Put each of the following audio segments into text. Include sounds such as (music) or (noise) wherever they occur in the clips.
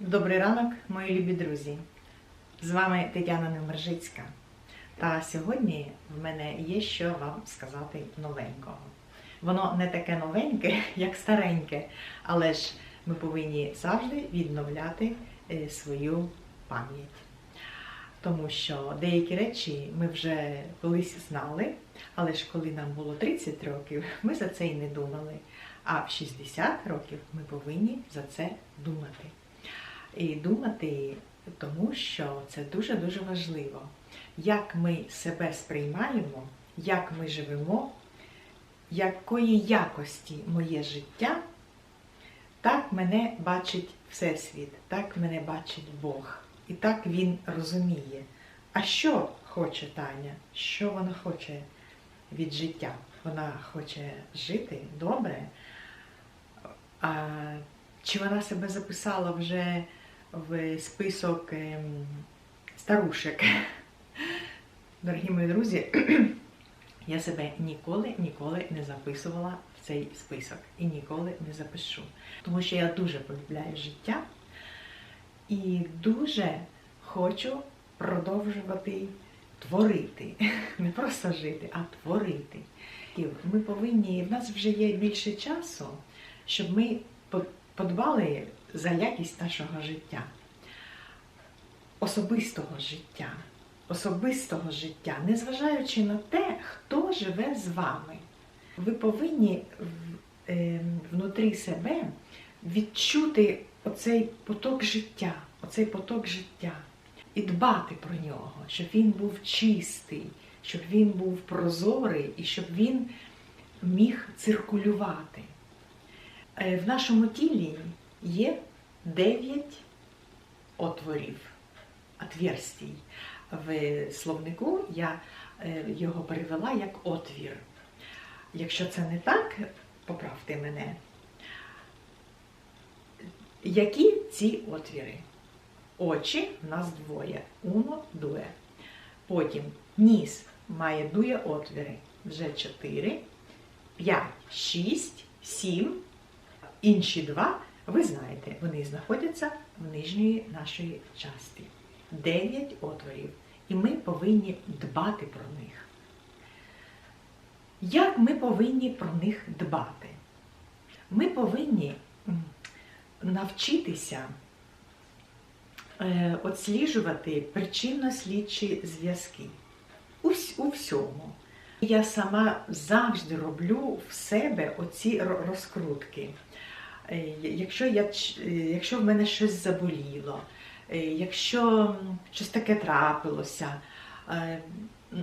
Добрий ранок, мої любі друзі! З вами Тетяна Немержицька. Та сьогодні в мене є що вам сказати новенького. Воно не таке новеньке, (laughs) як стареньке, але ж ми повинні завжди відновляти е, свою пам'ять. Тому що деякі речі ми вже колись знали, але ж коли нам було 30 років, (laughs) ми за це і не думали. А в 60 років ми повинні за це думати. І думати, тому що це дуже-дуже важливо, як ми себе сприймаємо, як ми живемо, якої якості моє життя, так мене бачить Всесвіт, так мене бачить Бог. І так він розуміє. А що хоче Таня? Що вона хоче від життя? Вона хоче жити добре. А чи вона себе записала вже в список ем, старушек? Дорогі мої друзі, (clears throat) я себе ніколи, ніколи не записувала в цей список і ніколи не запишу. Тому що я дуже полюбляю життя і дуже хочу продовжувати творити. (laughs) Не просто жити, а творити. І ми повинні, в нас вже є більше часу, щоб ми подбали за якість нашого життя, особистого життя, особистого життя, незважаючи на те, хто живе з вами. Ви повинні е, внутрі себе відчути оцей поток життя, оцей поток життя і дбати про нього, щоб він був чистий, щоб він був прозорий і щоб він міг циркулювати. Е, В нашому тілі є дев'ять отворів, отверстій. В словнику я е, його перевела як отвір. Якщо це не так, поправте мене. Які ці отвіри? Очі в нас двоє. Уно, дуе. Потім ніс має дує отвіри. Вже чотири, п'ять, шість, сім. Інші два, ви знаєте, вони знаходяться в нижньої нашої часті. Дев'ять отворів. І ми повинні дбати про них. Як ми повинні про них дбати? Ми повинні навчитися е, отсліджувати причинно-слідчі зв'язки у, всьому. Я сама завжди роблю в себе оці розкрутки. Е, Якщо, я, е, якщо в мене щось заболіло, е, якщо щось таке трапилося,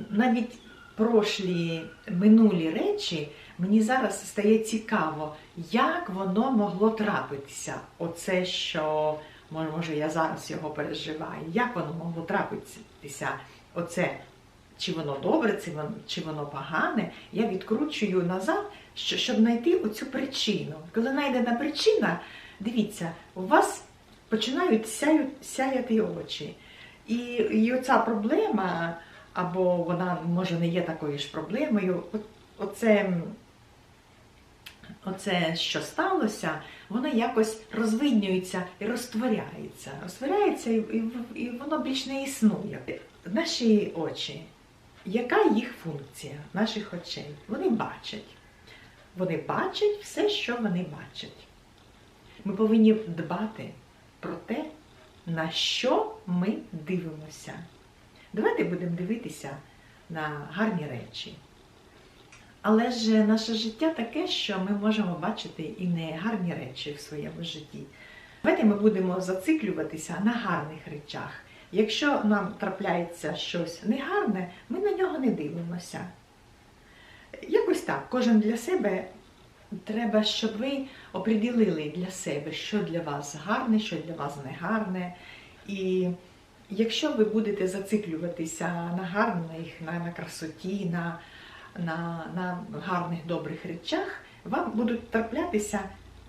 навіть прошлі минулі речі, мені зараз стає цікаво, як воно могло трапитися. Оце, що може, я зараз його переживаю, як воно могло трапитися, оце, чи воно добре, чи воно, погане, я відкручую назад, що- щоб знайти оцю причину. Коли знайдена причина, дивіться, у вас починають сяють, сяяти очі. І, і оця проблема, або вона може не є такою ж проблемою, оце, оце, що сталося, воно якось розвиднюється і розтворяється. Розтворяється і, і, і воно більш не існує. Наші очі, яка їх функція наших очей? Вони бачать. Вони бачать все, що вони бачать. Ми повинні дбати про те, на що ми дивимося. Давайте будемо дивитися на гарні речі. Але ж наше життя таке, що ми можемо бачити і не гарні речі в своєму житті. Давайте ми будемо зациклюватися на гарних речах. Якщо нам трапляється щось негарне, ми на нього не дивимося. Якось так, кожен для себе треба, щоб ви оприділили для себе, що для вас гарне, що для вас негарне. І якщо ви будете зациклюватися на гарних, на, на красоті, на, на, на гарних добрих речах, вам будуть траплятися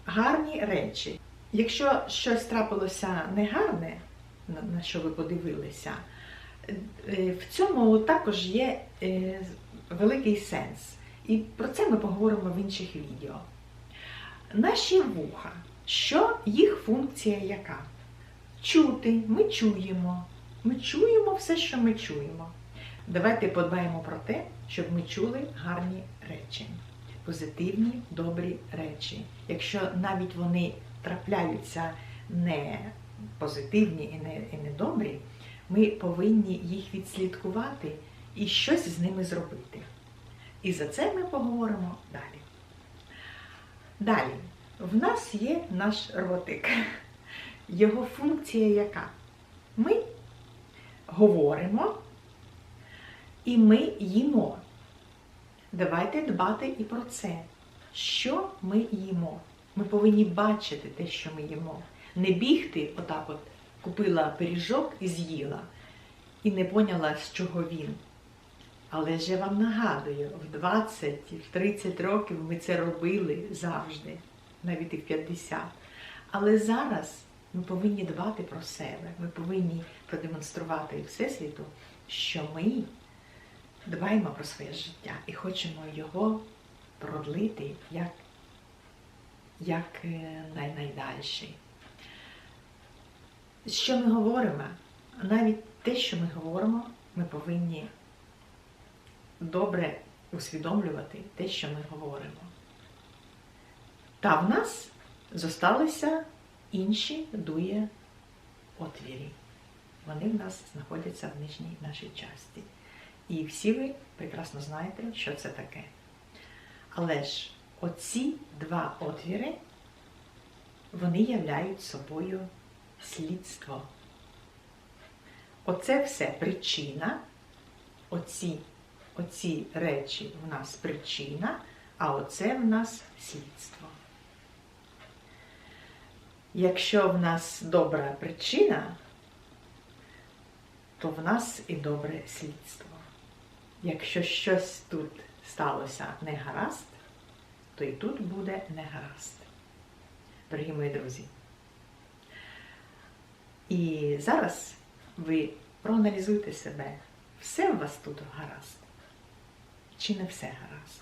гарні речі. Якщо щось трапилося негарне, на, що ви подивилися, е, в цьому також є е, великий сенс. І про це ми поговоримо в інших відео. Наші вуха, що їх функція яка? чути, ми чуємо. Ми чуємо все, що ми чуємо. Давайте подбаємо про те, щоб ми чули гарні речі, позитивні, добрі речі. Якщо навіть вони трапляються не позитивні і не, і не добрі, ми повинні їх відслідкувати і щось з ними зробити. І за це ми поговоримо далі. Далі, в нас є наш ротик. Його функція яка? Ми говоримо і ми їмо. Давайте дбати і про це. Що ми їмо? Ми повинні бачити те, що ми їмо. Не бігти, отак от купила пиріжок і з'їла, і не поняла, з чого він. Але ж я вам нагадую, в 20, в 30 років ми це робили завжди, навіть і в 50. Але зараз ми повинні дбати про себе. Ми повинні продемонструвати Всесвіту, що ми дбаємо про своє життя і хочемо його продлити як, як е, найдальший. Що ми говоримо? Навіть те, що ми говоримо, ми повинні добре усвідомлювати те, що ми говоримо. Та в нас зосталися інші дує отвірі. Вони в нас знаходяться в нижній нашій часті. І всі ви прекрасно знаєте, що це таке. Але ж оці два отвіри, вони являють собою слідство. Оце все причина, оці, оці речі в нас причина, а оце в нас слідство. Якщо в нас добра причина, то в нас і добре слідство. Якщо щось тут сталося негаразд, то і тут буде негаразд. Дорогі мої друзі. І зараз ви проаналізуйте себе, все у вас тут гаразд, чи не все гаразд.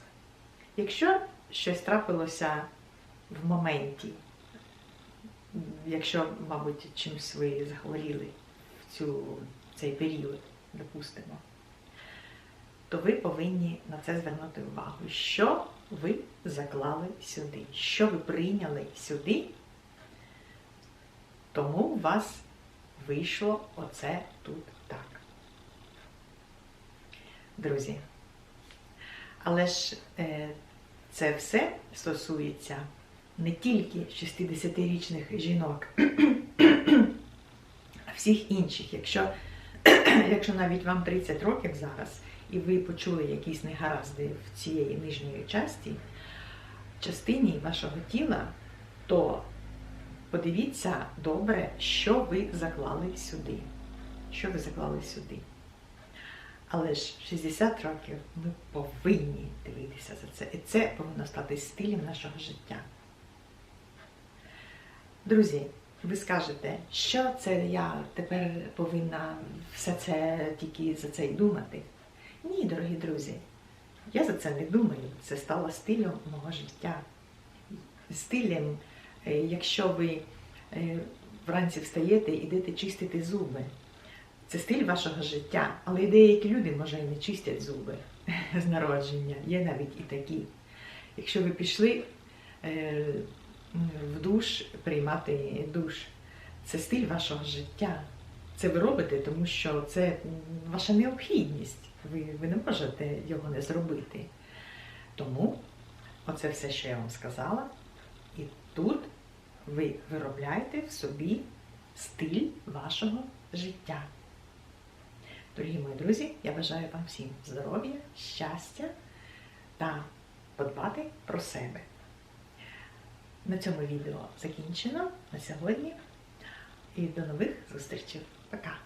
Якщо щось трапилося в моменті, якщо, мабуть, чимось ви захворіли в цю, цей період, допустимо, то ви повинні на це звернути увагу, що ви заклали сюди, що ви прийняли сюди, тому у вас вийшло оце тут так. Друзі, але ж е, це все стосується не тільки 60-річних жінок, а всіх інших. Якщо, (clears throat) якщо навіть вам 30 років зараз, і ви почули якісь негаразди в цієї нижньої часті, частині вашого тіла, то подивіться добре, що ви заклали сюди. Що ви заклали сюди. Але ж 60 років ми повинні дивитися за це. І це повинно стати стилем нашого життя. Друзі, ви скажете, що це я тепер повинна все це тільки за це й думати? Ні, дорогі друзі, я за це не думаю. Це стало стилем мого життя. Стилем, якщо ви е, вранці встаєте і йдете чистити зуби. Це стиль вашого життя, але і деякі люди, може, і не чистять зуби (laughs) з народження. Є навіть і такі. Якщо ви пішли е, в душ приймати душ, це стиль вашого життя. Це ви робите, тому що це ваша необхідність. Ви, ви не можете його не зробити. Тому оце все, що я вам сказала, і тут ви виробляєте в собі стиль вашого життя. Дорогі мої друзі, я бажаю вам всім здоров'я, щастя та подбати про себе. На цьому відео закінчено на сьогодні. І до нових зустрічей. Пока!